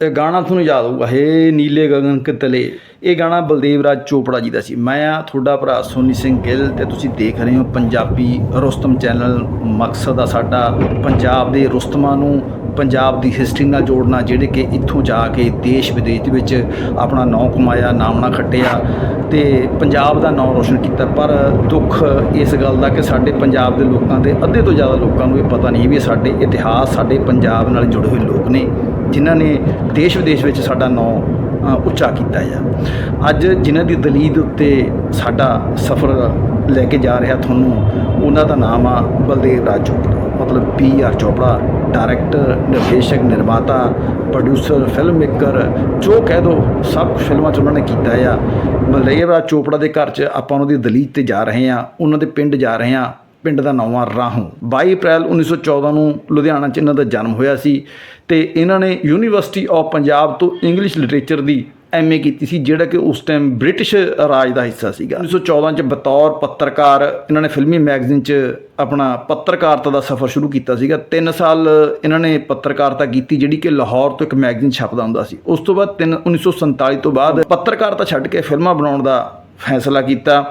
ਇਹ ਗਾਣਾ ਤੁਹਾਨੂੰ ਯਾਦ ਹੋਊਗਾ। ਹੇ ਨੀਲੇ ਗਗਨ ਕੇ ਤਲੇ ਇਹ ਗਾਣਾ ਬਲਦੇਵ ਰਾਜ ਚੋਪੜਾ ਜੀ ਦਾ ਸੀ। ਮੈਂ ਆ ਤੁਹਾਡਾ ਭਰਾ ਸੋਨੀ ਸਿੰਘ ਗਿੱਲ ਤੇ ਤੁਸੀਂ ਦੇਖ ਰਹੇ ਹੋ ਪੰਜਾਬੀ ਰੁਸਤਮ ਚੈਨਲ। ਮਕਸਦ ਆ ਸਾਡਾ ਪੰਜਾਬ ਦੇ ਰੁਸਤਮਾਂ ਨੂੰ ਪੰਜਾਬ ਦੀ ਹਿਸਟਰੀ ਨਾਲ ਜੋੜਨਾ, ਜਿਹੜੇ ਕਿ ਇੱਥੋਂ ਜਾ ਕੇ ਦੇਸ਼ ਵਿਦੇਸ਼ ਦੇ ਵਿੱਚ ਆਪਣਾ ਨਾਂ ਕਮਾਇਆ ਨਾਮਣਾ ਖੱਟਿਆ ਤੇ ਪੰਜਾਬ ਦਾ ਨਾਂ ਰੋਸ਼ਨ ਕੀਤਾ। ਪਰ ਦੁੱਖ ਇਸ ਗੱਲ ਦਾ ਕਿ ਸਾਡੇ ਪੰਜਾਬ ਦੇ ਲੋਕਾਂ ਦੇ ਅੱਧੇ ਤੋਂ ਜ਼ਿਆਦਾ ਲੋਕਾਂ ਨੂੰ ਇਹ ਪਤਾ ਨਹੀਂ ਵੀ ਸਾਡੇ ਇਤਿਹਾਸ, ਸਾਡੇ ਪੰਜਾਬ ਨਾਲ ਜੁੜੇ ਹੋਏ ਲੋਕ ਨੇ। ਜਿਨ੍ਹਾਂ ਨੇ ਦੇਸ਼ ਵਿਦੇਸ਼ ਵਿੱਚ ਸਾਡਾ ਨਾਂ ਉੱਚਾ ਕੀਤਾ ਆ। ਅੱਜ ਜਿਨ੍ਹਾਂ ਦੀ ਦਲੀਲ ਉੱਤੇ ਸਾਡਾ ਸਫ਼ਰ ਲੈ ਕੇ ਜਾ ਰਿਹਾ ਤੁਹਾਨੂੰ, ਉਹਨਾਂ ਦਾ ਨਾਮ ਆ ਬਲਦੇਵ ਰਾਜ ਚੋਪੜਾ। ਮਤਲਬ ਪੀ ਆਰ ਚੋਪੜਾ ਡਾਇਰੈਕਟਰ ਨਿਰਦੇਸ਼ਕ, ਨਿਰਮਾਤਾ ਪ੍ਰੋਡਿਊਸਰ ਫਿਲਮ ਮੇਕਰ ਜੋ ਕਹਿ ਦੋ, ਸਭ ਫਿਲਮਾਂ 'ਚ ਉਹਨਾਂ ਨੇ ਕੀਤਾ ਆ। ਬਲਦੇਵ ਰਾਜ ਚੋਪੜਾ ਦੇ ਘਰ 'ਚ ਆਪਾਂ ਉਹਨਾਂ ਦੀ ਦਲੀਲ ਤੇ ਜਾ ਰਹੇ ਆ, ਉਹਨਾਂ ਦੇ ਪਿੰਡ ਜਾ ਰਹੇ ਆ। ਪਿੰਡ ਦਾ ਨਾਮ ਆ ਰਾਹੋਂ। 22 ਅਪ੍ਰੈਲ 1914 ਨੂੰ ਲੁਧਿਆਣਾ 'ਚ ਇਹਨਾਂ ਦਾ ਜਨਮ ਹੋਇਆ ਸੀ ਤੇ ਇਹਨਾਂ ਨੇ ਯੂਨੀਵਰਸਿਟੀ ਆਫ ਪੰਜਾਬ ਤੋਂ ਇੰਗਲਿਸ਼ ਲਿਟਰੇਚਰ ਦੀ ਐਮਏ ਕੀਤੀ ਸੀ, ਜਿਹੜਾ ਕਿ ਉਸ ਟਾਈਮ ਬ੍ਰਿਟਿਸ਼ ਰਾਜ ਦਾ ਹਿੱਸਾ ਸੀਗਾ। 1914 ਚ ਬਤੌਰ ਪੱਤਰਕਾਰ ਇਹਨਾਂ ਨੇ ਫਿਲਮੀ ਮੈਗਜ਼ੀਨ ਚ ਆਪਣਾ ਪੱਤਰਕਾਰਤਾ ਦਾ ਸਫ਼ਰ ਸ਼ੁਰੂ ਕੀਤਾ ਸੀਗਾ। 3 ਸਾਲ ਇਹਨਾਂ ਨੇ ਪੱਤਰਕਾਰਤਾ ਕੀਤੀ, ਜਿਹੜੀ ਕਿ ਲਾਹੌਰ ਤੋਂ ਇੱਕ ਮੈਗਜ਼ੀਨ ਛਪਦਾ ਹੁੰਦਾ ਸੀ। ਉਸ ਤੋਂ ਬਾਅਦ 3 1947 ਤੋਂ ਬਾਅਦ ਪੱਤਰਕਾਰਤਾ ਛੱਡ ਕੇ ਫਿਲਮਾਂ ਬਣਾਉਣ ਦਾ ਫੈਸਲਾ ਕੀਤਾ।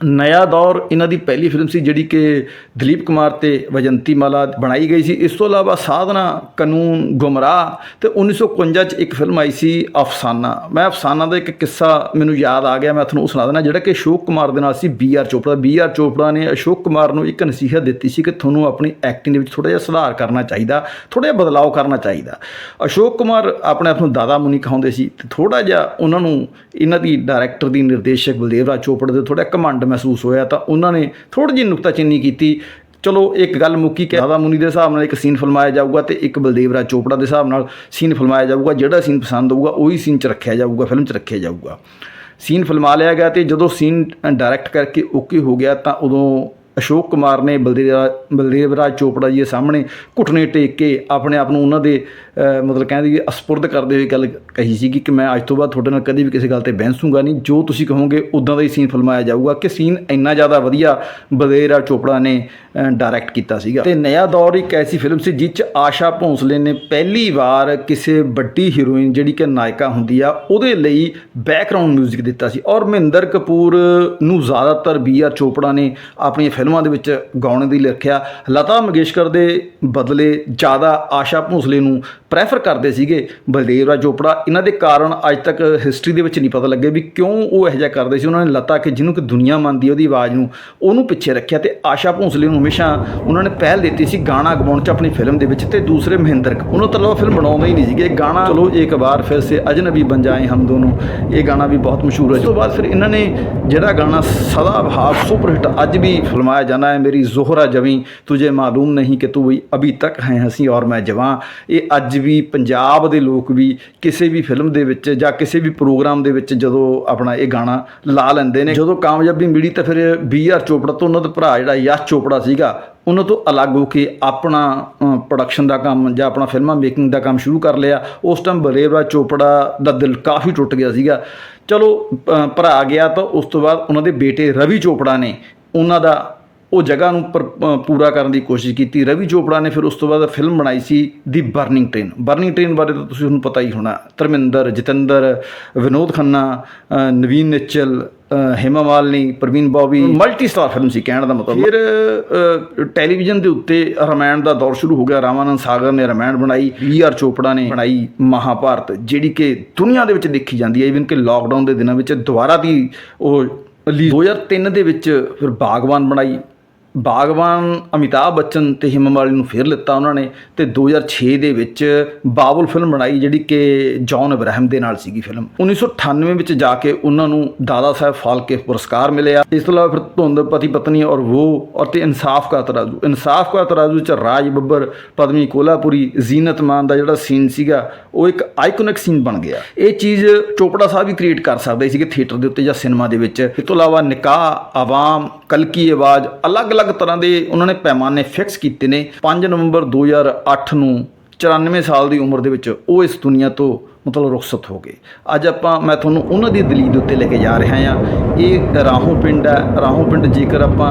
ਨਇਆ ਦੌਰ ਇਹਨਾਂ ਦੀ ਪਹਿਲੀ ਫਿਲਮ ਸੀ ਜਿਹੜੀ ਕਿ ਦਲੀਪ ਕੁਮਾਰ ਤੇ ਵਜੰਤੀ ਮਾਲਾ ਬਣਾਈ ਗਈ ਸੀ ਇਸ ਤੋਂ ਇਲਾਵਾ ਸਾਧਨਾ ਕਾਨੂੰਨ ਗੁਮਰਾਹ ਤੇ 1951 ਚ ਇੱਕ ਫਿਲਮ ਆਈ ਸੀ ਅਫਸਾਨਾ ਮੈਂ ਅਫਸਾਨਾ ਦਾ ਇੱਕ ਕਿੱਸਾ ਮੈਨੂੰ ਯਾਦ ਆ ਗਿਆ ਮੈਂ ਤੁਹਾਨੂੰ ਉਹ ਸੁਣਾ ਦਿੰਦਾ ਜਿਹੜਾ ਕਿ ਅਸ਼ੋਕ ਕੁਮਾਰ ਦੇ ਨਾਲ ਸੀ B R Chopra B R Chopra ਨੇ ਅਸ਼ੋਕ ਕੁਮਾਰ ਨੂੰ ਇੱਕ ਨਸੀਹਤ ਦਿੱਤੀ ਸੀ ਕਿ ਤੁਹਾਨੂੰ ਆਪਣੀ ਐਕਟਿੰਗ ਦੇ ਵਿੱਚ ਥੋੜਾ ਜਿਹਾ ਸੁਧਾਰ ਕਰਨਾ ਚਾਹੀਦਾ ਥੋੜਾ ਜਿਹਾ ਬਦਲਾਅ ਕਰਨਾ ਚਾਹੀਦਾ ਅਸ਼ੋਕ ਕੁਮਾਰ ਆਪਣੇ ਆਪ ਨੂੰ ਦਾਦਾ ਮੁਨੀ ਕਹਾਉਂਦੇ ਸੀ ਤੇ ਥੋੜਾ ਜਿਹਾ ਉਹਨਾਂ ਨੂੰ ਇਹਨਾਂ ਦੀ ਡਾਇਰੈਕਟਰ ਦੀ ਨਿਰਦੇਸ਼ਕ ਬਲਦੇਵ ਰਾਜ ਚੋਪੜਾ ਦੇ ਥੋੜਾ ਘਮੰਡ ਮਹਿਸੂਸ ਹੋਇਆ ਤਾਂ ਉਹਨਾਂ ਨੇ ਥੋੜੀ ਜਿਹੀ ਨੁਕਤਾਚੀਨੀ ਕੀਤੀ। ਚਲੋ, ਇੱਕ ਗੱਲ ਮੁੱਕੀ ਕਿ ਦਾਦਾ ਮੁਨੀ ਦੇ ਹਿਸਾਬ ਨਾਲ ਇੱਕ ਸੀਨ ਫਿਲਮਾਇਆ ਜਾਊਗਾ ਤੇ ਇੱਕ ਬਲਦੇਵ ਰਾਜ ਚੋਪੜਾ ਦੇ ਹਿਸਾਬ ਨਾਲ ਸੀਨ ਫਿਲਮਾਇਆ ਜਾਊਗਾ। ਜਿਹੜਾ ਸੀਨ ਪਸੰਦ ਆਊਗਾ ਉਹੀ ਸੀਨ 'ਚ ਰੱਖਿਆ ਜਾਊਗਾ, ਫਿਲਮ 'ਚ ਰੱਖਿਆ ਜਾਊਗਾ। ਸੀਨ ਫਿਲਮਾ ਲਿਆ ਗਿਆ ਤੇ ਜਦੋਂ ਸੀਨ ਡਾਇਰੈਕਟ ਕਰਕੇ ਓਕੇ ਹੋ ਗਿਆ ਤਾਂ ਉਦੋਂ ਅਸ਼ੋਕ ਕੁਮਾਰ ਨੇ, ਬਲਦੇਵ ਰਾ- ਬਲਦੇਵ ਰਾਜ ਚੋਪੜਾ ਜੀ ਦੇ ਸਾਹਮਣੇ ਘੁਟਨੇ ਟੇਕ ਕੇ ਆਪਣੇ ਆਪ ਨੂੰ ਉਹਨਾਂ ਦੇ ਮਤਲਬ ਕਹਿੰਦੇ ਵੀ ਅਸਪੁਰਦ ਕਰਦੇ ਹੋਏ ਗੱਲ ਕਹੀ ਸੀਗੀ ਕਿ ਮੈਂ ਅੱਜ ਤੋਂ ਬਾਅਦ ਤੁਹਾਡੇ ਨਾਲ ਕਦੇ ਵੀ ਕਿਸੇ ਗੱਲ ਤੇ ਬਹਿਸੂਗਾ ਨਹੀਂ। ਜੋ ਤੁਸੀਂ ਕਹੋਗੇ, ਉਦਾਂ ਦਾ ਹੀ ਸੀਨ ਫਿਲਮਾਇਆ ਜਾਊਗਾ ਕਿ ਸੀਨ ਇੰਨਾ ਜ਼ਿਆਦਾ ਵਧੀਆ ਬਲਦੇਵ ਰਾਜ ਚੋਪੜਾ ਨੇ ਡਾਇਰੈਕਟ ਕੀਤਾ ਸੀਗਾ। ਤੇ ਨਇਆ ਦੌਰ ਇੱਕ ਐਸੀ ਫਿਲਮ ਸੀ ਜਿਸ 'ਚ ਆਸ਼ਾ ਭੋਂਸਲੇ ਨੇ ਪਹਿਲੀ ਵਾਰ ਕਿਸੇ ਵੱਡੀ ਹੀਰੋਇਨ ਜਿਹੜੀ ਕਿ ਨਾਇਕਾ ਹੁੰਦੀ ਆ, ਉਹਦੇ ਲਈ ਬੈਕਗ੍ਰਾਉਂਡ 뮤직 ਦਿੱਤਾ ਸੀ। ਔਰ ਮਹਿੰਦਰ ਕਪੂਰ ਨੂੰ ਜ਼ਿਆਦਾਤਰ ਬੀ ਆਰ ਚੋਪੜਾ ਨੇ ਆਪਣੀਆਂ ਫਿਲਮਾਂ ਦੇ ਵਿੱਚ ਗਾਉਣ ਦੀ ਲਈ ਰੱਖਿਆ ਲਤਾ ਮੰਗੇਸ਼ਕਰ ਦੇ ਬਦਲੇ ਜ਼ਿਆਦਾ ਆਸ਼ਾ ਭੋਸਲੇ ਨੂੰ ਪ੍ਰੈਫਰ ਕਰਦੇ ਸੀਗੇ ਬਲਦੇਵ ਰਾਜ ਚੋਪੜਾ। ਇਹਨਾਂ ਦੇ ਕਾਰਨ ਅੱਜ ਤੱਕ ਹਿਸਟਰੀ ਦੇ ਵਿੱਚ ਨਹੀਂ ਪਤਾ ਲੱਗੇ ਵੀ ਕਿਉਂ ਉਹ ਇਹੋ ਜਿਹਾ ਕਰਦੇ ਸੀ। ਉਹਨਾਂ ਨੇ ਲਤਾ ਕਿ ਜਿਹਨੂੰ ਕਿ ਦੁਨੀਆ ਮੰਨਦੀ ਹੈ ਉਹਦੀ ਆਵਾਜ਼ ਨੂੰ, ਉਹਨੂੰ ਪਿੱਛੇ ਰੱਖਿਆ ਤੇ ਆਸ਼ਾ ਭੋਂਸਲੇ ਨੂੰ ਹਮੇਸ਼ਾ ਉਹਨਾਂ ਨੇ ਪਹਿਲ ਦਿੱਤੀ ਸੀ ਗਾਣਾ ਗਵਾਉਣ 'ਚ ਆਪਣੀ ਫਿਲਮ ਦੇ ਵਿੱਚ ਤੇ ਦੂਸਰੇ ਮਹਿੰਦਰ ਉਹਨਾਂ ਤੋਂ ਇਲਾਵਾ ਫਿਲਮ ਬਣਾਉਂਦੇ ਹੀ ਨਹੀਂ ਸੀਗੇ। ਗਾਣਾ ਚਲੋ ਇੱਕ ਵਾਰ ਫਿਰ ਸੇ ਅਜਨਬੀ ਬਣ ਜਾਏ ਹਮ ਦੋਨੋਂ। ਇਹ ਗਾਣਾ ਵੀ ਬਹੁਤ ਮਸ਼ਹੂਰ ਹੈ। ਇਸ ਤੋਂ ਬਾਅਦ ਫਿਰ ਇਹਨਾਂ ਨੇ ਜਿਹੜਾ ਗਾਣਾ ਸਦਾ ਬਹਾਰ ਸੁਪਰ ਹਿੱਟ ਅੱਜ ਵੀ ਫਿਲਮਾਇਆ ਜਾਣਾ ਹੈ, ਮੇਰੀ ਜ਼ੋਹਰਾ ਜਵੀ, ਤੁਝੇ ਮਾਲੂਮ ਨਹੀਂ ਕਿ ਤੂੰ ਵੀ ਅਭੀ ਤੱਕ ਹੈ ਹਸੀ ਔਰ ਮੈਂ ਜਵਾਂ। ਇਹ ਅੱਜ ਵੀ ਪੰਜਾਬ ਦੇ ਲੋਕ ਵੀ ਕਿਸੇ ਵੀ ਫਿਲਮ ਦੇ ਵਿੱਚ ਜਾਂ ਕਿਸੇ ਵੀ ਪ੍ਰੋਗਰਾਮ ਦੇ ਵਿੱਚ ਜਦੋਂ ਆਪਣਾ ਇਹ ਗਾਣਾ ਲਾ ਲੈਂਦੇ ਨੇ, ਜਦੋਂ ਕਾਮਯਾਬੀ ਮਿਲੀ ਤਾਂ ਫਿਰ ਬੀ ਆਰ ਚੋਪੜਾ ਤੋਂ ਉਹਨਾਂ ਦਾ ਭਰਾ ਜਿਹੜਾ ਯਸ਼ ਚੋਪੜਾ ਸੀਗਾ, ਉਹਨਾਂ ਤੋਂ ਅਲੱਗ ਹੋ ਕੇ ਆਪਣਾ ਪ੍ਰੋਡਕਸ਼ਨ ਦਾ ਕੰਮ ਜਾਂ ਆਪਣਾ ਫਿਲਮਾਂ ਮੇਕਿੰਗ ਦਾ ਕੰਮ ਸ਼ੁਰੂ ਕਰ ਲਿਆ। ਉਸ ਟਾਈਮ ਬਲੇਵਰਾ ਚੋਪੜਾ ਦਾ ਦਿਲ ਕਾਫੀ ਟੁੱਟ ਗਿਆ ਸੀਗਾ। ਚਲੋ ਭਰਾ ਗਿਆ ਤਾਂ ਉਸ ਤੋਂ ਬਾਅਦ ਉਹਨਾਂ ਦੇ ਬੇਟੇ ਰਵੀ ਚੋਪੜਾ ਨੇ ਉਹਨਾਂ ਦਾ ਉਹ ਜਗ੍ਹਾ ਨੂੰ ਪਰ- ਪੂਰਾ ਕਰਨ ਦੀ ਕੋਸ਼ਿਸ਼ ਕੀਤੀ। ਰਵੀ ਚੋਪੜਾ ਨੇ ਫਿਰ ਉਸ ਤੋਂ ਬਾਅਦ ਫਿਲਮ ਬਣਾਈ ਸੀ the burning train. Burning train ਬਾਰੇ ਤਾਂ ਤੁਸੀਂ ਤੁਹਾਨੂੰ ਪਤਾ ਹੀ ਹੋਣਾ। ਧਰਮਿੰਦਰ ਜਤਿੰਦਰ ਵਿਨੋਦ ਖੰਨਾ ਨਵੀਨ ਨਿੱਚਲ ਅ, Hema Parveen Bobby multi star film ਸੀ ਕਹਿਣ ਦਾ ਮਤਲਬ। ਫਿਰ ਟੈਲੀਵਿਜ਼ਨ ਦੇ ਉੱਤੇ ਰਾਮਾਇਣ ਦਾ ਦੌਰ ਸ਼ੁਰੂ ਹੋ ਗਿਆ। ਰਾਮਾਨੰਦ ਸਾਗਰ ਨੇ ਰਮਾਇਣ ਬਣਾਈ ਵੀ ਆਰ ਚੋਪੜਾ ਨੇ ਬਣਾਈ ਮਹਾਭਾਰਤ ਜਿਹੜੀ ਕਿ ਦੁਨੀਆ ਦੇ ਵਿੱਚ ਦੇਖੀ ਜਾਂਦੀ ਹੈ। ਇਵਨ ਕਿ ਲਾਕਡਾਊਨ ਦੇ ਦਿਨਾਂ ਵਿੱਚ ਦੁਬਾਰਾ ਦੀ ਉਹ ਰਿਲੀਜ਼ 2003 ਦੇ ਵਿੱਚ ਫਿਰ ਬਾਗਵਾਨ ਬਣਾਈ। ਬਾਗਬਾਨ ਅਮਿਤਾਭ ਬੱਚਨ ਤੇ ਹਿਮਾ ਮਾਲਿਨੀ ਨੂੰ ਫੇਰ ਲਿੱਤਾ ਉਹਨਾਂ ਨੇ ਤੇ 2006 ਦੇ ਵਿੱਚ ਬਾਬੁਲ ਫਿਲਮ ਬਣਾਈ, ਜਿਹੜੀ ਕਿ ਜੌਨ ਇਬਰਾਹਿਮ ਦੇ ਨਾਲ ਸੀਗੀ ਫਿਲਮ। 1998 ਵਿੱਚ ਜਾ ਕੇ ਉਹਨਾਂ ਨੂੰ ਦਾਦਾ ਸਾਹਿਬ ਫਾਲਕੇ ਪੁਰਸਕਾਰ ਮਿਲਿਆ। ਇਸ ਤੋਂ ਇਲਾਵਾ ਫਿਰ ਧੁੰਦ, ਪਤੀ ਪਤਨੀ ਔਰ ਉਹ ਔਰ ਤੇ ਇਨਸਾਫ ਕਾ ਤਰਾਜ਼ੂ। ਇਨਸਾਫ ਕਾ ਤਰਾਜ਼ੂ ਚ ਰਾਜ ਬੱਬਰ, ਪਦਮੀ ਕੋਲਾਪੁਰੀ, ਜ਼ੀਨਤ ਮਾਨ ਦਾ ਜਿਹੜਾ ਸੀਨ ਸੀਗਾ, ਉਹ ਇੱਕ ਆਈਕੋਨਿਕ ਸੀਨ ਬਣ ਗਿਆ। ਇਹ ਚੀਜ਼ ਚੋਪੜਾ ਸਾਹਿਬ ਵੀ ਕ੍ਰੀਏਟ ਕਰ ਸਕਦੇ ਸੀਗੇ ਥੀਏਟਰ ਦੇ ਉੱਤੇ ਜਾਂ ਸਿਨੇਮਾ ਦੇ ਵਿੱਚ। ਇਸ ਤੋਂ ਇਲਾਵਾ ਨਿਕਾਹ, ਆਵਾਮ, ਕਲਕੀ ਆਵਾਜ਼ ਅਲੱਗ ਅਲੱਗ-ਅਲੱਗ ਤਰ੍ਹਾਂ ਦੇ ਉਹਨਾਂ ਨੇ ਪੈਮਾਨੇ ਫਿਕਸ ਕੀਤੇ ਨੇ। 5 ਨਵੰਬਰ 2008 ਨੂੰ 94 ਸਾਲ ਦੀ ਉਮਰ ਦੇ ਵਿੱਚ ਉਹ ਇਸ ਦੁਨੀਆ ਤੋਂ ਮਤਲਬ ਰੁਖਸਤ ਹੋ ਗਏ। ਅੱਜ ਆਪਾਂ ਮੈਂ ਤੁਹਾਨੂੰ ਉਹਨਾਂ ਦੀ ਦਲੀਲ ਦੇ ਉੱਤੇ ਲੈ ਕੇ ਜਾ ਰਿਹਾ ਹਾਂ। ਇਹ ਰਾਹੋਂ ਪਿੰਡ ਹੈ। ਰਾਹੋਂ ਪਿੰਡ ਜੇਕਰ ਆਪਾਂ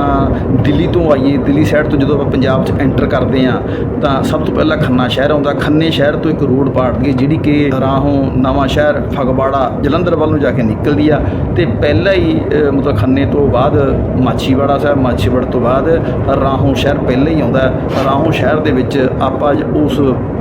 ਦਿੱਲੀ ਤੋਂ ਆਈਏ ਦਿੱਲੀ ਸਾਈਡ ਤੋਂ ਜਦੋਂ ਆਪਾਂ ਪੰਜਾਬ 'ਚ ਐਂਟਰ ਕਰਦੇ ਹਾਂ ਤਾਂ ਸਭ ਤੋਂ ਪਹਿਲਾਂ ਖੰਨਾ ਸ਼ਹਿਰ ਆਉਂਦਾ। ਖੰਨੇ ਸ਼ਹਿਰ ਤੋਂ ਇੱਕ ਰੋਡ ਪਾੜਦੀ ਹੈ ਜਿਹੜੀ ਕਿ ਰਾਹੋਂ ਨਵਾਂ ਸ਼ਹਿਰ ਫਗਵਾੜਾ ਜਲੰਧਰ ਵੱਲ ਨੂੰ ਜਾ ਕੇ ਨਿਕਲਦੀ ਆ। ਤੇ ਪਹਿਲਾਂ ਹੀ ਮਤਲਬ ਖੰਨੇ ਤੋਂ ਬਾਅਦ ਮਾਛੀਵਾੜਾ ਸਾਹਿਬ ਮਾਛੀਵਾੜ ਤੋਂ ਬਾਅਦ ਰਾਹੋਂ ਸ਼ਹਿਰ ਪਹਿਲਾਂ ਹੀ ਆਉਂਦਾ। ਰਾਹੋਂ ਸ਼ਹਿਰ ਦੇ ਵਿੱਚ ਆਪਾਂ ਉਸ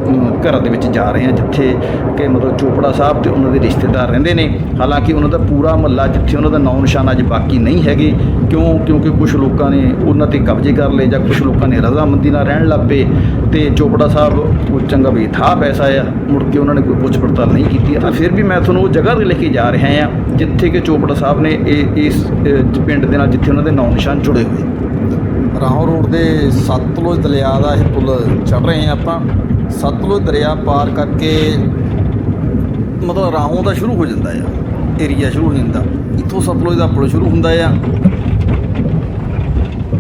ਅਮ, ਘਰ ਦੇ ਵਿੱਚ ਜਾ ਰਹੇ ਹਾਂ ਜਿੱਥੇ ਕਿ ਮਤਲਬ ਚੋਪੜਾ ਸਾਹਿਬ ਤੇ ਉਹਨਾਂ ਦੇ ਰਿਸ਼ਤੇਦਾਰ ਰਹਿੰਦੇ ਨੇ। ਹਾਲਾਂਕਿ ਉਹਨਾਂ ਦਾ ਪੂਰਾ ਮਹੱਲਾ ਜਿੱਥੇ ਉਹਨਾਂ ਦਾ ਨਾਂ ਨਿਸ਼ਾਨ ਅੱਜ ਬਾਕੀ ਨਹੀਂ ਹੈਗੇ, ਕਿਉਂ? ਕਿਉਂਕਿ ਕੁਝ ਲੋਕਾਂ ਨੇ ਉਹਨਾਂ ਤੇ ਕਬਜ਼ੇ ਕਰ ਲਏ ਜਾਂ ਕੁਝ ਲੋਕਾਂ ਨੇ ਰਜ਼ਾਮੰਦੀ ਨਾਲ ਰਹਿਣ ਲੱਗ ਪਏ ਤੇ ਚੋਪੜਾ ਸਾਹਿਬ ਉਹ ਚੰਗਾ ਵੀ ਥਾ ਪੈਸਾ ਆ, ਮੁੜ ਕੇ ਉਹਨਾਂ ਨੇ ਕੋਈ ਪੁੱਛ ਪੜਤਾਲ ਨਹੀਂ ਕੀਤੀ। ਆ ਫਿਰ ਵੀ ਮੈਂ ਤੁਹਾਨੂੰ ਉਹ ਜਗ੍ਹਾ ਤੇ ਲੈ ਕੇ ਜਾ ਰਿਹਾ ਹਾਂ, ਜਿੱਥੇ ਕਿ ਚੋਪੜਾ ਸਾਹਿਬ ਨੇ ਇਹ ਇਸ ਪਿੰਡ ਦੇ ਨਾਲ ਜਿੱਥੇ ਉਹਨਾਂ ਦੇ ਨਾਂ ਨਿਸ਼ਾਨ ਜੁੜੇ ਹੋਏ। ਰਾਹੋਂ ਰੋਡ ਦੇ ਸਤਲੁਜ ਦਰਿਆ ਦਾ ਇਹ ਪੁਲ ਚੜ ਰਹੇ ਹਾਂ ਆਪਾਂ। ਸਤਲੁਜ ਦਰਿਆ ਪਾਰ ਕਰਕੇ ਮਤਲਬ ਰਾਹੋਂ ਦਾ ਸ਼ੁਰੂ ਹੋ ਜਾਂਦਾ ਆ ਏਰੀਆ ਸ਼ੁਰੂ ਹੋ ਜਾਂਦਾ। ਇੱਥੋਂ ਸਤਲੁਜ ਦਾ ਪੁਲ ਸ਼ੁਰੂ ਹੁੰਦਾ ਆ।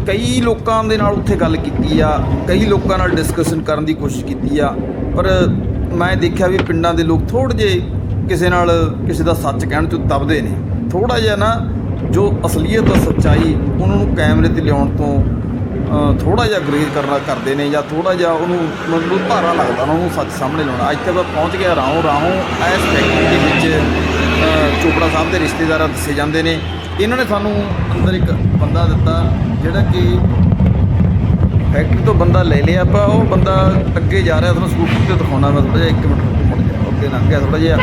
ਕਈ ਲੋਕਾਂ ਦੇ ਨਾਲ ਉੱਥੇ ਗੱਲ ਕੀਤੀ ਆ, ਕਈ ਲੋਕਾਂ ਨਾਲ ਡਿਸਕਸ਼ਨ ਕਰਨ ਦੀ ਕੋਸ਼ਿਸ਼ ਕੀਤੀ ਆ, ਪਰ ਮੈਂ ਦੇਖਿਆ ਵੀ ਪਿੰਡਾਂ ਦੇ ਲੋਕ ਥੋੜ੍ਹੇ ਜੇ ਕਿਸੇ ਨਾਲ ਕਿਸੇ ਦਾ ਸੱਚ ਕਹਿਣ ਤੋਂ ਦਬਦੇ ਨੇ। ਥੋੜਾ ਜਿਹਾ ਨਾ ਜੋ ਅਸਲੀਅਤ ਆ, ਸੱਚਾਈ, ਉਹਨਾਂ ਨੂੰ ਕੈਮਰੇ ਤੇ ਲਿਆਉਣ ਤੋਂ ਥੋੜਾ ਜਿਹਾ ਗਰੇਜ਼ ਕਰਨਾ ਕਰਦੇ ਨੇ ਜਾਂ ਥੋੜਾ ਜਿਹਾ ਉਹਨੂੰ ਮਤਲਬ ਭਾਰਾ ਲੱਗਦਾ ਉਹਨਾਂ ਨੂੰ ਸੱਚ ਸਾਹਮਣੇ ਲਾਉਣਾ। ਅੱਜ ਤੱਕ ਮੈਂ ਪਹੁੰਚ ਗਿਆ ਰਾਹੋਂ ਰਾਹੋਂ ਇਸ ਫੈਕਟਰੀ ਦੇ ਵਿੱਚ ਚੋਪੜਾ ਸਾਹਿਬ ਦੇ ਰਿਸ਼ਤੇਦਾਰਾਂ ਦੱਸੇ ਜਾਂਦੇ ਨੇ। ਇਹਨਾਂ ਨੇ ਸਾਨੂੰ ਅੰਦਰ ਇੱਕ ਬੰਦਾ ਦਿੱਤਾ, ਜਿਹੜਾ ਕਿ ਫੈਕਟਰੀ ਤੋਂ ਬੰਦਾ ਲੈ ਲਿਆ। ਆਪਾਂ ਉਹ ਬੰਦਾ ਅੱਗੇ ਜਾ ਰਿਹਾ, ਤੁਹਾਨੂੰ ਸਕੂਟਰੀ ਤੇ ਦਿਖਾਉਣਾ, ਮੈਂ ਥੋੜਾ ਜਿਹਾ ਇੱਕ ਮਿੰਟ ਮੁੜ ਜਾ ਅੱਗੇ ਲੰਘ ਗਿਆ ਥੋੜਾ ਜਿਹਾ।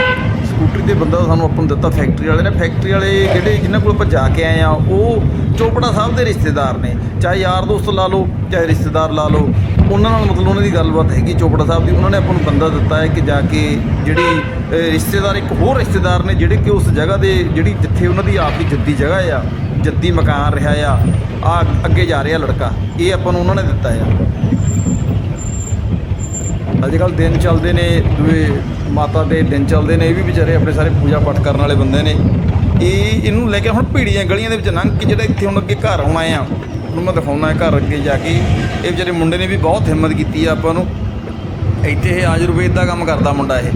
ਸਕੂਟਰੀ ਤੇ ਬੰਦਾ ਸਾਨੂੰ ਆਪਾਂ ਨੂੰ ਦਿੱਤਾ ਫੈਕਟਰੀ ਵਾਲੇ ਨੇ। ਫੈਕਟਰੀ ਵਾਲੇ ਜਿਹੜੇ ਜਿਨ੍ਹਾਂ ਕੋਲ ਆਪਾਂ ਜਾ ਕੇ ਆਏ ਆ, ਉਹ ਚੋਪੜਾ ਸਾਹਿਬ ਦੇ ਰਿਸ਼ਤੇਦਾਰ ਨੇ। ਚਾਹੇ ਯਾਰ ਦੋਸਤ ਲਾ ਲਓ, ਚਾਹੇ ਰਿਸ਼ਤੇਦਾਰ ਲਾ ਲਓ, ਉਹਨਾਂ ਨਾਲ ਮਤਲਬ ਉਹਨਾਂ ਦੀ ਗੱਲਬਾਤ ਹੈਗੀ ਚੋਪੜਾ ਸਾਹਿਬ ਦੀ। ਉਹਨਾਂ ਨੇ ਆਪਾਂ ਨੂੰ ਬੰਦਾ ਦਿੱਤਾ ਹੈ ਕਿ ਜਾ ਕੇ ਜਿਹੜੀ ਰਿਸ਼ਤੇਦਾਰ ਇੱਕ ਹੋਰ ਰਿਸ਼ਤੇਦਾਰ ਨੇ, ਜਿਹੜੇ ਕਿ ਉਸ ਜਗ੍ਹਾ ਦੇ, ਜਿਹੜੀ ਜਿੱਥੇ ਉਹਨਾਂ ਦੀ ਆਪ ਦੀ ਜੱਦੀ ਜਗ੍ਹਾ ਆ, ਜੱਦੀ ਮਕਾਨ ਰਿਹਾ ਆ ਆ ਅੱਗੇ ਜਾ ਰਿਹਾ ਲੜਕਾ। ਇਹ ਆਪਾਂ ਨੂੰ ਉਹਨਾਂ ਨੇ ਦਿੱਤਾ ਆ। ਅੱਜ ਕੱਲ ਦਿਨ ਚੱਲਦੇ ਨੇ, ਦੂਏ ਮਾਤਾ ਦੇ ਦਿਨ ਚੱਲਦੇ ਨੇ, ਇਹ ਵੀ ਵਿਚਾਰੇ ਆਪਣੇ ਸਾਰੇ ਪੂਜਾ ਪਾਠ ਕਰਨ ਵਾਲੇ ਬੰਦੇ ਨੇ। ਇਹ ਇਹਨੂੰ ਲੈ ਕੇ ਹੁਣ ਭੀੜੀਆਂ ਗਲੀਆਂ ਦੇ ਵਿੱਚ ਲੰਘ ਕੇ ਜਿਹੜਾ ਇੱਥੇ ਹੁਣ ਅੱਗੇ ਘਰ ਆਉਣਾ ਆ, ਉਹਨੂੰ ਮੈਂ ਦਿਖਾਉਣਾ ਹੈ ਘਰ ਅੱਗੇ ਜਾ ਕੇ। ਇਹ ਵਿਚਾਰੇ ਮੁੰਡੇ ਨੇ ਵੀ ਬਹੁਤ ਹਿੰਮਤ ਕੀਤੀ ਆ ਆਪਾਂ ਨੂੰ। ਇੱਥੇ ਇਹ ਆਯੁਰਵੇਦ ਦਾ ਕੰਮ ਕਰਦਾ ਮੁੰਡਾ ਇਹ।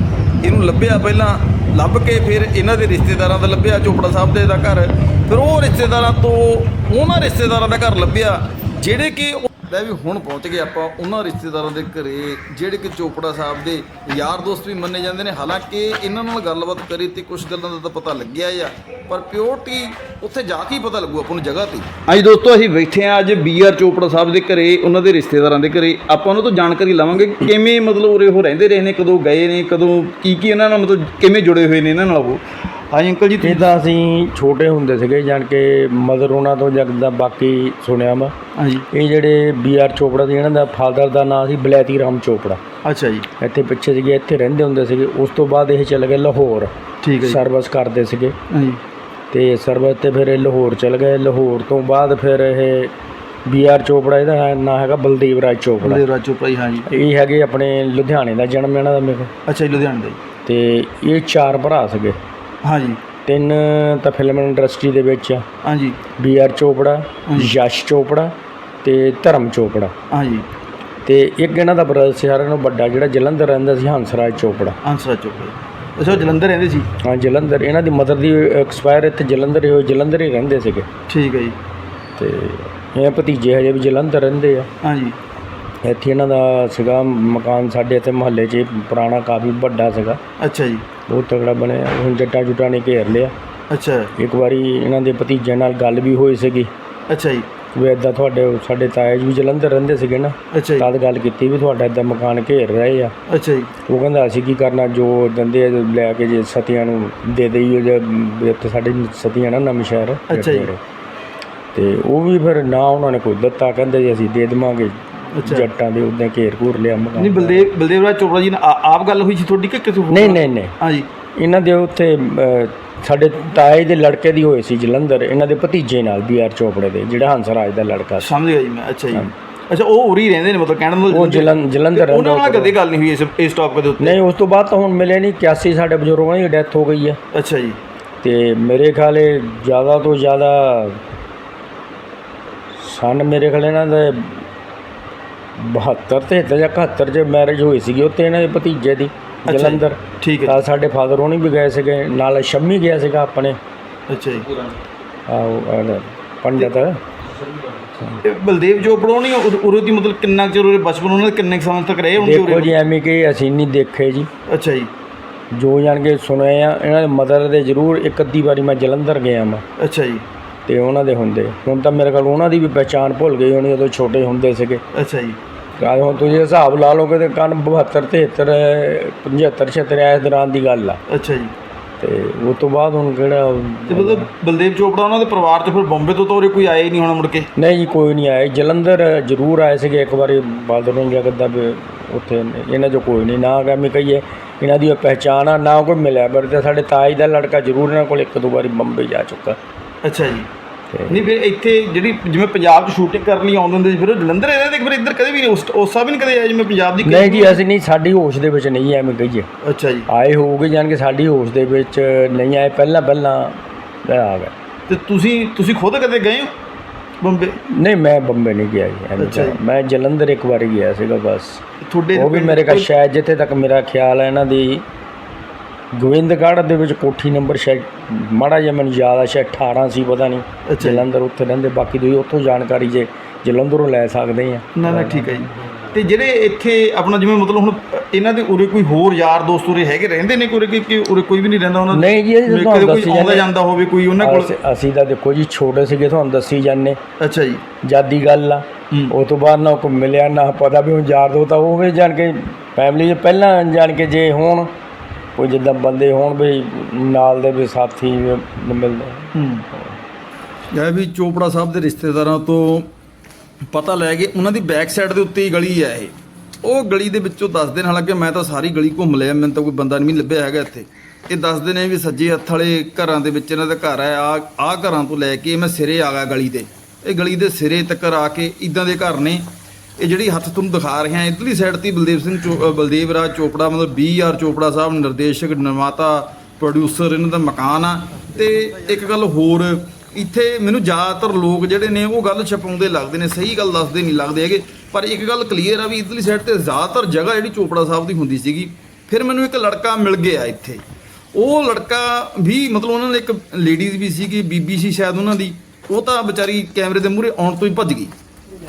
ਇਹਨੂੰ ਲੱਭਿਆ ਪਹਿਲਾਂ, ਲੱਭ ਕੇ ਫਿਰ ਇਹਨਾਂ ਦੇ ਰਿਸ਼ਤੇਦਾਰਾਂ ਦਾ ਲੱਭਿਆ, ਚੋਪੜਾ ਸਾਹਿਬ ਦੇ ਦਾ ਘਰ। ਫਿਰ ਉਹ ਰਿਸ਼ਤੇਦਾਰਾਂ ਤੋਂ, ਉਹਨਾਂ ਰਿਸ਼ਤੇਦਾਰਾਂ ਦਾ ਘਰ ਲੱਭਿਆ, ਜਿਹੜੇ ਕਿ ਉਹ- ਲੈ ਵੀ ਹੁਣ ਪਹੁੰਚ ਗਏ ਆਪਾਂ ਉਹਨਾਂ ਰਿਸ਼ਤੇਦਾਰਾਂ ਦੇ ਘਰੇ, ਜਿਹੜੇ ਕਿ ਚੋਪੜਾ ਸਾਹਿਬ ਦੇ ਯਾਰ ਦੋਸਤ ਵੀ ਮੰਨੇ ਜਾਂਦੇ ਨੇ। ਹਾਲਾਂਕਿ ਇਹਨਾਂ ਨਾਲ ਗੱਲਬਾਤ ਕਰੀ ਤੇ ਕੁਝ ਗੱਲਾਂ ਦਾ ਤਾਂ ਪਤਾ ਲੱਗਿਆ ਆ, ਪਰ ਪਿਓਰਟੀ ਉੱਥੇ ਜਾ ਕੇ ਹੀ ਪਤਾ ਲੱਗੂ ਆਪਾਂ ਨੂੰ ਜਗ੍ਹਾ ਤੇ। ਅੱਜ ਦੋਸਤੋ ਅਸੀਂ ਬੈਠੇ ਆ ਅੱਜ ਬੀਆਰ ਚੋਪੜਾ ਸਾਹਿਬ ਦੇ ਘਰੇ, ਉਹਨਾਂ ਦੇ ਰਿਸ਼ਤੇਦਾਰਾਂ ਦੇ ਘਰੇ। ਆਪਾਂ ਉਹਨਾਂ ਤੋਂ ਜਾਣਕਾਰੀ ਲਵਾਂਗੇ ਕਿ ਕਿਵੇਂ ਮਤਲਬ ਉਰੇ ਉਹ ਰਹਿੰਦੇ ਰਹੇ ਨੇ, ਕਦੋਂ ਗਏ ਨੇ, ਕਦੋਂ ਕੀ ਕੀ ਇਹਨਾਂ ਨਾਲ ਮਤਲਬ ਕਿਵੇਂ ਜੁੜੇ ਹੋਏ ਨੇ ਇਹਨਾਂ ਨਾਲ ਉਹ। ਹਾਂਜੀ ਅੰਕਲ ਜੀ ਇਹ ਤਾਂ ਅਸੀਂ ਛੋਟੇ ਹੁੰਦੇ ਸੀਗੇ ਜਾਣ ਕੇ ਮਦਰ ਉਹਨਾਂ ਤੋਂ ਜਗਦਾ ਬਾਕੀ ਸੁਣਿਆ ਮੈਂ। ਹਾਂਜੀ। ਇਹ ਜਿਹੜੇ ਬੀ ਆਰ ਚੋਪੜਾ ਦੀ ਇਹਨਾਂ ਦਾ ਫਾਦਰ ਦਾ ਨਾਮ ਸੀ ਬਲੈਤੀ ਰਾਮ ਚੋਪੜਾ। ਅੱਛਾ ਜੀ। ਇੱਥੇ ਪਿੱਛੇ ਸੀਗੇ ਇੱਥੇ ਰਹਿੰਦੇ ਹੁੰਦੇ ਸੀਗੇ। ਉਸ ਤੋਂ ਬਾਅਦ ਇਹ ਚਲੇ ਗਏ ਲਾਹੌਰ। ਠੀਕ ਹੈ ਜੀ। ਸਰਵਿਸ ਕਰਦੇ ਸੀਗੇ। ਹਾਂਜੀ। ਤੇ ਸਰਵਿਸ ਤੇ ਫਿਰ ਇਹ ਲਾਹੌਰ ਚਲ ਗਏ। ਲਾਹੌਰ ਤੋਂ ਬਾਅਦ ਫਿਰ ਇਹ ਬੀ ਆਰ ਚੋਪੜਾ ਇਹਦਾ ਨਾਂ ਹੈਗਾ ਬਲਦੇਵ ਰਾਜ ਚੋਪੜਾ। ਬਲਦੇਵ ਰਾਜ ਚੋਪੜਾ ਜੀ ਹਾਂਜੀ। ਇਹ ਹੈਗੇ ਆਪਣੇ ਲੁਧਿਆਣੇ ਦਾ ਜਨਮ ਇਹਨਾਂ ਦਾ ਮੇਰੇ। ਅੱਛਾ ਜੀ ਲੁਧਿਆਣੇ ਦੇ ਤੇ ਇਹ ਚਾਰ ਭਰਾ ਸੀਗੇ। ਹਾਂਜੀ। ਤਿੰਨ ਤਾਂ ਫਿਲਮ ਇੰਡਸਟਰੀ ਦੇ ਵਿੱਚ ਆ। ਹਾਂਜੀ। ਬੀ ਆਰ ਚੋਪੜਾ ਯਸ਼ ਚੋਪੜਾ ਤੇ ਧਰਮ ਚੋਪੜਾ। ਹਾਂਜੀ। ਤੇ ਇੱਕ ਇਹਨਾਂ ਦਾ ਬ੍ਰਦਰ ਸੀ ਸਾਰਿਆਂ ਨੂੰ ਵੱਡਾ ਜਿਹੜਾ ਜਲੰਧਰ ਰਹਿੰਦਾ ਸੀ ਹੰਸਰਾਜ ਚੋਪੜਾ। ਅੰਸਰਾ ਚੋਪੜਾ। ਅੱਛਾ ਉਹ ਜਲੰਧਰ ਰਹਿੰਦੇ ਸੀ? ਹਾਂ ਜਲੰਧਰ। ਇਹਨਾਂ ਦੀ ਮਦਰ ਦੀ ਐਕਸਪਾਇਰ ਇੱਥੇ ਜਲੰਧਰ ਹੀ ਹੋਈ ਜਲੰਧਰ ਹੀ ਰਹਿੰਦੇ ਸੀਗੇ। ਠੀਕ ਹੈ ਜੀ। ਤੇ ਇਹ ਭਤੀਜੇ ਹਜੇ ਵੀ ਜਲੰਧਰ ਰਹਿੰਦੇ ਆ। ਹਾਂਜੀ। ਇੱਥੇ ਇਹਨਾਂ ਦਾ ਸੀਗਾ ਮਕਾਨ ਸਾਡੇ ਇੱਥੇ ਮਹੱਲੇ 'ਚ ਪੁਰਾਣਾ ਕਾਫੀ ਵੱਡਾ ਸੀਗਾ। ਅੱਛਾ ਜੀ। ਬਹੁਤ ਤਗੜਾ ਬਣਿਆ ਹੁਣ ਜੱਟਾ ਜੁਟਾ ਨੇ ਘੇਰ ਲਿਆ। ਅੱਛਾ। ਇੱਕ ਵਾਰੀ ਇਹਨਾਂ ਦੇ ਭਤੀਜੇ ਨਾਲ ਗੱਲ ਵੀ ਹੋਈ ਸੀਗੀ। ਅੱਛਾ ਜੀ। ਵੀ ਇੱਦਾਂ ਤੁਹਾਡੇ ਸਾਡੇ ਤਾਏ ਜੀ ਵੀ ਜਲੰਧਰ ਰਹਿੰਦੇ ਸੀਗੇ ਨਾ ਅੱਛਾ ਜੀ। ਤਦ ਗੱਲ ਕੀਤੀ ਵੀ ਤੁਹਾਡਾ ਇੱਦਾਂ ਮਕਾਨ ਘੇਰ ਰਹੇ ਆ। ਅੱਛਾ ਜੀ। ਉਹ ਕਹਿੰਦਾ ਅਸੀਂ ਕੀ ਕਰਨਾ ਜੋ ਦਿੰਦੇ ਆ ਲੈ ਕੇ ਜੇ ਸਤੀਆਂ ਨੂੰ ਦੇ ਦੇਈਏ ਜੇ ਇੱਥੇ ਸਾਡੇ ਸਤੀਆਂ ਨਾ ਨਵੇਂ ਸ਼ਹਿਰ ਅੱਛਾ ਜੀ। ਤੇ ਉਹ ਵੀ ਫਿਰ ਨਾ ਉਹਨਾਂ ਨੇ ਕੋਈ ਦਿੱਤਾ ਕਹਿੰਦੇ ਜੀ ਅਸੀਂ ਦੇ ਦੇਵਾਂਗੇ। ਜੱਟਾਂ ਦੇ ਉਹਦੇ ਘੇਰ ਘੂਰ ਲਿਆ ਮਕਾਨ ਨਹੀਂ ਬਲਦੇਵ ਬਲਦੇਵ ਰਾਜ ਚੋਪੜਾ ਜੀ ਨਾਲ ਆ- ਆਪ ਗੱਲ ਹੋਈ ਸੀ ਤੁਹਾਡੀ ਕਿ ਕਿਸੇ ਹੋਰ? ਨਹੀਂ ਨਹੀਂ ਨਹੀਂ। ਹਾਂਜੀ। ਇਹਨਾਂ ਦੇ ਉੱਥੇ ਅਹ, ਸਾਡੇ ਤਾਏ ਦੇ ਲੜਕੇ ਦੀ ਹੋਈ ਸੀ ਜਲੰਧਰ। ਇਹਨਾਂ ਦੇ ਭਤੀਜੇ ਨਾਲ ਬੀ ਆਰ ਚੋਪੜੇ ਦੇ ਜਿਹੜਾ ਹੰਸਰਾਜ ਦਾ ਲੜਕਾ ਸੀ। ਸਮਝ ਗਿਆ ਜੀ ਮੈਂ ਅੱਛਾ ਜੀ। ਅੱਛਾ ਉਹ ਉਰੀ ਰਹਿੰਦੇ ਨੇ ਮਤਲਬ ਕਹਿਣ ਦਾ ਉਹ ਜਲੰ- ਜਲੰਧਰ ਉਹਨਾਂ ਰਹਿੰਦਾ ਨਾਲ ਕਦੇ ਗੱਲ ਨਹੀਂ ਹੋਈ ਇਸ ਇਸ ਟੌਪਿਕ ਦੇ ਉੱਤੇ? ਨਹੀਂ ਉਸ ਤੋਂ ਬਾਅਦ ਤਾਂ ਹੁਣ ਮਿਲੇ ਨਹੀਂ 81 ਸਾਡੇ ਬਜ਼ੁਰਗਾਂ ਦੀ ਡੈਥ ਹੋ ਗਈ ਹੈ। ਅੱਛਾ ਜੀ। ਤੇ ਮੇਰੇ ਖਿਆਲੇ ਜ਼ਿਆਦਾ ਤੋਂ ਜ਼ਿਆਦਾ ਸਨ ਮੇਰੇ ਖਿਆਲੇ ਇਹਨਾਂ ਦੇ 72 73 ਜਾਂ 71 ਚ ਮੈਰਿਜ ਹੋਈ ਸੀਗੀ ਉੱਤੇ ਇਹਨਾਂ ਦੇ ਭਤੀਜੇ ਦੀ ਜੀ। ਜਲੰਧਰ। ਠੀਕ ਹੈ ਸਾਡੇ ਫਾਦਰ ਹੋਣੀ ਵੀ ਗਏ ਸੀਗੇ ਨਾਲ ਸ਼ੰਮੀ ਗਿਆ ਸੀਗਾ ਆਪਣੇ। ਅੱਛਾ ਜੀ। ਆਓ ਇਹਦਾ ਪੰਡਤ। ਇਹ ਬਲਦੇਵ ਚੋਪੜਾ ਨਹੀਂ ਉਰੇ ਦੀ ਮਤਲਬ ਕਿੰਨਾ ਕੁ ਚਿਰ ਉਰੇ ਬਚਪਨ ਉਹਨਾਂ ਦੇ ਕਿੰਨੇ ਕੁ ਸਮੇਂ ਤੱਕ ਰਹੇ ਹੁਣ ਦੇਖੋ ਜੀ ਐਵੇਂ ਕਿ ਅਸੀਂ ਨਹੀਂ ਦੇਖੇ ਜੀ। ਅੱਛਾ ਜੀ। ਜੋ ਜਾਣ ਕੇ ਸੁਣੇ ਆ ਇਹਨਾਂ ਦੇ ਮਦਰ ਦੇ ਜ਼ਰੂਰ ਇੱਕ ਅੱਧੀ ਵਾਰੀ ਮੈਂ ਜਲੰਧਰ ਗਿਆ ਮੈਂ ਅੱਛਾ ਜੀ। ਤੇ ਉਹਨਾਂ ਦੇ ਹੁੰਦੇ। ਹੁਣ ਤਾਂ ਮੇਰੇ ਕੋਲ ਉਹਨਾਂ ਦੀ ਵੀ ਪਛਾਣ ਭੁੱਲ ਗਈ ਹੋਣੀ ਉਦੋਂ ਛੋਟੇ ਹੁੰਦੇ ਸੀਗੇ। ਅੱਛਾ ਜੀ। ਕਾਹ ਹੁਣ ਤੁਸੀਂ ਹਿਸਾਬ ਲਾ ਲਓਗੇ ਤੇ ਕੰਨ 72 73 75 76 ਇਸ ਦੌਰਾਨ ਦੀ ਗੱਲ ਆ। ਅੱਛਾ ਜੀ। ਤੇ ਉਸ ਤੋਂ ਬਾਅਦ ਹੁਣ ਕਿਹੜਾ ਤੇ ਮਤਲਬ ਬਲਦੇਵ ਚੋਪੜਾ ਉਹਨਾਂ ਦੇ ਪਰਿਵਾਰ ਚ ਫਿਰ ਬੰਬੇ ਤੋਂ ਤਾਂ ਉਰੇ ਕੋਈ ਆਇਆ ਹੀ ਨਹੀਂ ਹੋਣਾ ਮੁੜ ਕੇ? ਨਹੀਂ ਜੀ ਕੋਈ ਨਹੀਂ ਆਇਆ। ਜਲੰਧਰ ਜ਼ਰੂਰ ਆਏ ਸੀਗੇ ਇੱਕ ਵਾਰੀ ਬਾਦਰ ਨੂੰ ਕਿੱਦਾਂ ਵੀ ਉੱਥੇ ਇਹਨਾਂ 'ਚੋਂ ਕੋਈ ਨਹੀਂ ਨਾ ਕਿ ਮੈਂ ਕਹੀਏ ਇਹਨਾਂ ਦੀ ਉਹ ਪਹਿਚਾਣ ਆ ਨਾ ਕੋਈ ਮਿਲਿਆ ਪਰ ਤੇ ਸਾਡੇ ਤਾਈ ਦਾ ਲੜਕਾ ਜ਼ਰੂਰ ਇਹਨਾਂ ਕੋਲ ਇੱਕ ਦੋ ਵਾਰੀ ਬੰਬਈ ਜਾ ਚੁੱਕਾ। ਅੱਛਾ ਜੀ। ਨਹੀਂ ਫਿਰ ਇੱਥੇ ਜਿਹੜੀ ਜਿਵੇਂ ਪੰਜਾਬ 'ਚ ਸ਼ੂਟਿੰਗ ਕਰਨ ਲਈ ਆਉਂਦੇ ਹੁੰਦੇ ਸੀ ਫਿਰ ਉਹ ਜਲੰਧਰ ਇਹਦੇ ਤੇ ਫਿਰ ਇੱਧਰ ਕਦੇ ਵੀ ਨਹੀਂ ਉਸ ਉਸਾ ਵੀ ਨਹੀਂ ਕਦੇ ਆਇਆ ਜਿਵੇਂ ਪੰਜਾਬ ਦੀ ਨਹੀਂ ਜੀ ਅਸੀਂ ਨਹੀਂ ਸਾਡੀ ਹੋਸ਼ ਦੇ ਵਿੱਚ ਨਹੀਂ ਐਵੇਂ ਕਹੀਏ ਅੱਛਾ ਜੀ। ਆਏ ਹੋਊਗੇ ਜਾਣ ਕੇ ਸਾਡੀ ਹੋਸ਼ ਦੇ ਵਿੱਚ ਨਹੀਂ ਆਏ ਪਹਿਲਾਂ ਪਹਿਲਾਂ ਆ ਗਏ। ਤੇ ਤੁਸੀਂ ਤੁਸੀਂ ਖੁਦ ਕਦੇ ਗਏ ਹੋ ਬੰਬੇ? ਨਹੀਂ ਮੈਂ ਬੰਬੇ ਨਹੀਂ ਗਿਆ ਜੀ। ਮੈਂ ਜਲੰਧਰ ਇੱਕ ਵਾਰੀ ਗਿਆ ਸੀਗਾ ਬਸ। ਤੁਹਾਡੇ ਉਹ ਵੀ ਮੇਰੇ ਕੋਲ ਸ਼ਾਇਦ ਜਿੱਥੇ ਤੱਕ ਮੇਰਾ ਖਿਆਲ ਹੈ ਇਹਨਾਂ ਦੀ ਗੋਬਿੰਦਗੜ੍ਹ ਦੇ ਵਿੱਚ ਕੋਠੀ ਨੰਬਰ ਸ਼ਾਇਦ ਮਾੜਾ ਜਿਹਾ ਮੈਨੂੰ ਯਾਦ ਆ ਸ਼ਾਇਦ 18 ਸੀ ਪਤਾ ਨਹੀਂ। ਜਲੰਧਰ ਉੱਥੇ ਰਹਿੰਦੇ ਬਾਕੀ ਤੁਸੀਂ ਉੱਥੋਂ ਜਾਣਕਾਰੀ ਜੇ ਜਲੰਧਰੋਂ ਲੈ ਸਕਦੇ ਆ। ਨਾ ਨਾ ਠੀਕ ਹੈ ਜੀ। ਤੇ ਜਿਹੜੇ ਇੱਥੇ ਆਪਣਾ ਜਿਵੇਂ ਮਤਲਬ ਹੁਣ ਇਹਨਾਂ ਦੇ ਉਰੇ ਕੋਈ ਹੋਰ ਯਾਰ ਦੋਸਤ ਉਰੇ ਹੈਗੇ ਰਹਿੰਦੇ ਨੇ ਕੋਈ ਕਿ ਕਿ ਉਰੇ ਕੋਈ ਵੀ ਨਹੀਂ ਰਹਿੰਦਾ ਉਹਨਾਂ ਦੇ? ਨਹੀਂ ਜੀ ਜਿਵੇਂ ਤੁਹਾਨੂੰ ਦੱਸੀ ਕੋਈ ਆਉਂਦਾ ਜਾਂਦੇ ਹੋਵੇ ਕੋਈ ਉਹਨਾਂ ਕੋਲ? ਅਸੀਂ- ਅਸੀਂ ਤਾਂ ਦੇਖੋ ਜੀ ਛੋਟੇ ਸੀਗੇ ਤੁਹਾਨੂੰ ਦੱਸੀ ਜਾਂਦੇ। ਅੱਛਾ ਜੀ। ਜਾਦੀ ਗੱਲ ਆ। ਉਹ ਤੋਂ ਬਾਅਦ ਨਾ ਕੋਈ ਮਿਲਿਆ ਨਾ ਪਤਾ ਵੀ ਹੁਣ ਯਾਰ ਦੋ ਤਾਂ ਉਹ ਵੀ ਜਾਣ ਕੇ ਫੈਮਿਲੀ 'ਚ ਪਹਿਲਾਂ ਜਾਣ ਕੇ ਜੇ ਹੋਣ ਕੋਈ ਜਿੱਦਾਂ ਬੰਦੇ ਹੋਣ ਵੀ ਨਾਲ ਦੇ ਵੀ ਸਾਥੀ ਵੀ ਮਿਲਦੇ। ਇਹ ਵੀ ਚੋਪੜਾ ਸਾਹਿਬ ਦੇ ਰਿਸ਼ਤੇਦਾਰਾਂ ਤੋਂ ਪਤਾ ਲੈ ਕੇ ਉਹਨਾਂ ਦੀ ਬੈਕ ਸਾਈਡ ਦੇ ਉੱਤੇ ਹੀ ਗਲੀ ਹੈ ਇਹ। ਉਹ ਗਲੀ ਦੇ ਵਿੱਚੋਂ ਦੱਸਦੇ ਨੇ, ਹਾਲਾਂਕਿ ਮੈਂ ਤਾਂ ਸਾਰੀ ਗਲੀ ਘੁੰਮ ਲਿਆ, ਮੈਨੂੰ ਤਾਂ ਕੋਈ ਬੰਦਾ ਨਹੀਂ ਲੱਭਿਆ ਹੈਗਾ ਇੱਥੇ। ਇਹ ਦੱਸਦੇ ਨੇ ਵੀ ਸੱਜੇ ਹੱਥ ਵਾਲੇ ਘਰਾਂ ਦੇ ਵਿੱਚ ਇਹਨਾਂ ਦਾ ਘਰ ਹੈ ਆ ਆ ਘਰਾਂ ਤੋਂ ਲੈ ਕੇ ਮੈਂ ਸਿਰੇ ਆ ਗਿਆ ਗਲੀ ਦੇ। ਇਹ ਗਲੀ ਦੇ ਸਿਰੇ ਤੱਕ ਆ ਕੇ ਇਦਾਂ ਦੇ ਘਰ ਨੇ। ਇਹ ਜਿਹੜੀ ਹੱਥ ਤੁਹਾਨੂੰ ਦਿਖਾ ਰਿਹਾ ਇਧਰਲੀ ਸਾਈਡ ਤੇ ਬਲਦੇਵ ਸਿੰਘ ਚੋ- ਬਲਦੇਵ ਰਾਜ ਚੋਪੜਾ, ਮਤਲਬ ਬੀ ਆਰ ਚੋਪੜਾ ਸਾਹਿਬ, ਨਿਰਦੇਸ਼ਕ, ਨਿਰਮਾਤਾ ਪ੍ਰੋਡਿਊਸਰ ਇਹਨਾਂ ਦਾ ਮਕਾਨ ਆ। ਤੇ ਇੱਕ ਗੱਲ ਹੋਰ, ਇੱਥੇ ਮੈਨੂੰ ਜ਼ਿਆਦਾਤਰ ਲੋਕ ਜਿਹੜੇ ਨੇ, ਉਹ ਗੱਲ ਛਪਾਉਂਦੇ ਲੱਗਦੇ ਨੇ, ਸਹੀ ਗੱਲ ਦੱਸਦੇ ਨਹੀਂ ਲੱਗਦੇ ਹੈਗੇ। ਪਰ ਇੱਕ ਗੱਲ ਕਲੀਅਰ ਆ ਵੀ ਇਧਰਲੀ ਸਾਈਡ ਤੇ ਜ਼ਿਆਦਾਤਰ ਜਗ੍ਹਾ ਜਿਹੜੀ ਚੋਪੜਾ ਸਾਹਿਬ ਦੀ ਹੁੰਦੀ ਸੀਗੀ। ਫਿਰ ਮੈਨੂੰ ਇੱਕ ਲੜਕਾ ਮਿਲ ਗਿਆ ਇੱਥੇ। ਉਹ ਲੜਕਾ ਵੀ ਮਤਲਬ ਉਹਨਾਂ ਨੇ ਇੱਕ ਲੇਡੀਜ਼ ਵੀ ਸੀਗੀ, ਬੀਬੀ ਸੀ ਸ਼ਾਇਦ ਉਹਨਾਂ ਦੀ। ਉਹ ਤਾਂ ਵਿਚਾਰੀ ਕੈਮਰੇ ਦੇ ਮੂਹਰੇ ਆਉਣ ਤੋਂ ਹੀ ਭੱਜ ਗਈ।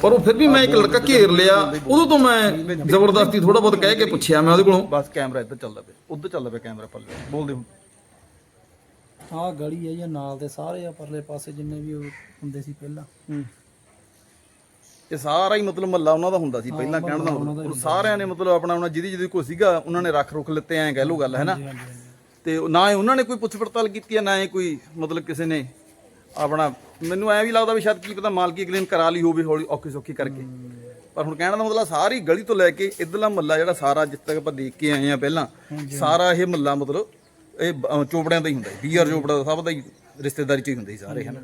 ਪਰ ਉਹ ਫਿਰ ਵੀ ਮੈਂ ਇੱਕ ਲੜਕਾ ਘੇਰ ਲਿਆ। ਉਦੋਂ ਤੋਂ ਮੈਂ ਜ਼ਬਰਦਸਤੀ ਥੋੜਾ ਬਹੁਤ ਕਹਿ ਕੇ ਪੁੱਛਿਆ ਮੈਂ ਉਹਦੇ ਕੋਲੋਂ। ਬਸ ਕੈਮਰਾ ਇੱਧਰ ਚੱਲਦਾ ਪਿਆ। ਉੱਧਰ ਚੱਲਦਾ ਪਿਆ ਕੈਮਰਾ ਪੱਲੇ ਬੋਲਦੇ ਹੁਣ। ਆਹ ਗਲੀ ਹੈ ਜਾਂ ਨਾਲ ਦੇ ਸਾਰੇ ਆ ਪਰਲੇ ਪਾਸੇ ਜਿੰਨੇ ਵੀ ਉਹ ਹੁੰਦੇ ਸੀ ਪਹਿਲਾਂ। ਇਹ ਸਾਰਾ ਹੀ ਮਤਲਬ ਮੱਲਾ ਉਹਨਾਂ ਦਾ ਹੁੰਦਾ ਸੀ ਪਹਿਲਾਂ ਕਹਿਣ ਦਾ ਮਤਲਬ। ਸਾਰਿਆਂ ਨੇ ਮਤਲਬ ਆਪਣਾ ਉਹਨਾਂ ਜਿਹਦੀ ਜਿਹਦੀ ਕੋਈ ਸੀਗਾ ਉਹਨਾਂ ਨੇ ਰੱਖ ਰੁਖ ਲਿੱਤੇ ਐਂ ਕਹਿ ਲੋ ਗੱਲ ਹੈ ਨਾ? ਤੇ ਨਾ ਹੀ ਉਹਨਾਂ ਨੇ ਕੋਈ ਪੁੱਛ ਪੜਤਾਲ ਕੀਤੀ ਹੈ ਨਾ ਹੀ ਕੋਈ ਮਤਲਬ ਕਿਸੇ ਨੇ ਆਪਣਾ ਮੈਨੂੰ ਐ ਵੀ ਲੱਗਦਾ ਵੀ ਸ਼ਾਇਦ ਕੀ ਪਤਾ ਮਾਲਕੀ ਕਲੇਮ ਕਰਾ ਲਈ ਹੋਵੇ ਹੌਲੀ ਔਖੀ ਸੌਖੀ ਕਰਕੇ। ਪਰ ਹੁਣ ਕਹਿਣ ਦਾ ਮਤਲਬ ਸਾਰੀ ਗਲੀ ਤੋਂ ਲੈ ਕੇ ਇਧਰਲਾ ਮੱਲਾ ਜਿਹੜਾ ਸਾਰਾ ਜਿੱਥੇ ਤੱਕ ਆਪਾਂ ਦੇਖ ਕੇ ਆਏ ਆ ਪਹਿਲਾਂ ਸਾਰਾ ਇਹ ਮੱਲਾ ਮਤਲਬ ਇਹ ਬ- ਅਹ ਚੋਪੜਿਆਂ ਦਾ ਹੀ ਹੁੰਦਾ ਬੀਆਰ ਚੋਪੜਾ ਦਾ ਸਭ ਦਾ ਹੀ ਰਿਸ਼ਤੇਦਾਰੀ ਚ ਹੀ ਹੁੰਦੇ ਸੀ ਸਾਰੇ ਹਨਾ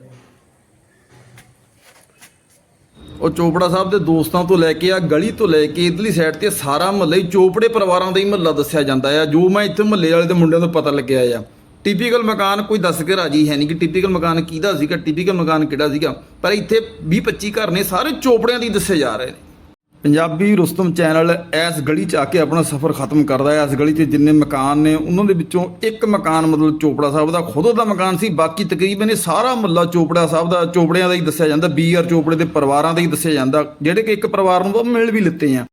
ਉਹ ਚੋਪੜਾ ਸਾਹਿਬ ਦੇ ਦੋਸਤਾਂ ਤੋਂ ਲੈ ਕੇ ਆ ਗਲੀ ਤੋਂ ਲੈ ਕੇ ਇਧਰਲੀ ਸਾਈਡ ਤੇ ਸਾਰਾ ਮਹੱਲਾ ਹੀ ਚੋਪੜੇ ਪਰਿਵਾਰਾਂ ਦਾ ਹੀ ਮਹੱਲਾ ਦੱਸਿਆ ਜਾਂਦਾ ਆ। ਜੋ ਮੈਂ ਇੱਥੇ ਮਹੱਲੇ ਵਾਲੇ ਦੇ ਮੁੰਡਿਆਂ ਤੋਂ ਪਤਾ ਲੱਗਿਆ ਆ। ਟਿਪੀਕਲ ਮਕਾਨ ਕੋਈ ਦੱਸ ਕੇ ਰਾਜੀ ਹੈ ਨਹੀਂ ਕਿ ਟਿਪੀਕਲ ਮਕਾਨ ਕਿਹਦਾ ਸੀਗਾ ਟਿਪੀਕਲ ਮਕਾਨ ਕਿਹੜਾ ਸੀਗਾ। ਪਰ ਇੱਥੇ 20 25 ਘਰ ਨੇ, ਸਾਰੇ ਚੋਪੜਿਆਂ ਦੀ ਦੱਸੇ ਜਾ ਰਹੇ ਨੇ। ਪੰਜਾਬੀ ਰੁਸਤਮ ਚੈਨਲ ਇਸ ਗਲੀ ਚ ਆ ਕੇ ਆਪਣਾ ਸਫ਼ਰ ਖਤਮ ਕਰਦਾ ਹੈ। ਇਸ ਗਲੀ 'ਚ ਜਿੰਨੇ ਮਕਾਨ ਨੇ, ਉਹਨਾਂ ਦੇ ਵਿੱਚੋਂ ਇੱਕ ਮਕਾਨ ਮਤਲਬ ਚੋਪੜਾ ਸਾਹਿਬ ਦਾ ਖੁਦ ਦਾ ਮਕਾਨ ਸੀ। ਬਾਕੀ ਤਕਰੀਬਨ ਇਹ ਸਾਰਾ ਮੱਲਾ ਚੋਪੜਾ ਸਾਹਿਬ ਦਾ, ਚੋਪੜਿਆਂ ਦਾ ਹੀ ਦੱਸਿਆ ਜਾਂਦਾ। ਬੀ ਆਰ ਚੋਪੜੇ ਦੇ ਪਰਿਵਾਰਾਂ ਦਾ ਹੀ ਦੱਸਿਆ ਜਾਂਦਾ। ਜਿਹੜੇ ਕਿ ਇੱਕ ਪਰਿਵਾਰ ਨੂੰ ਆਪਾਂ ਮਿਲ ਵੀ ਲਿੱਤੇ ਆ।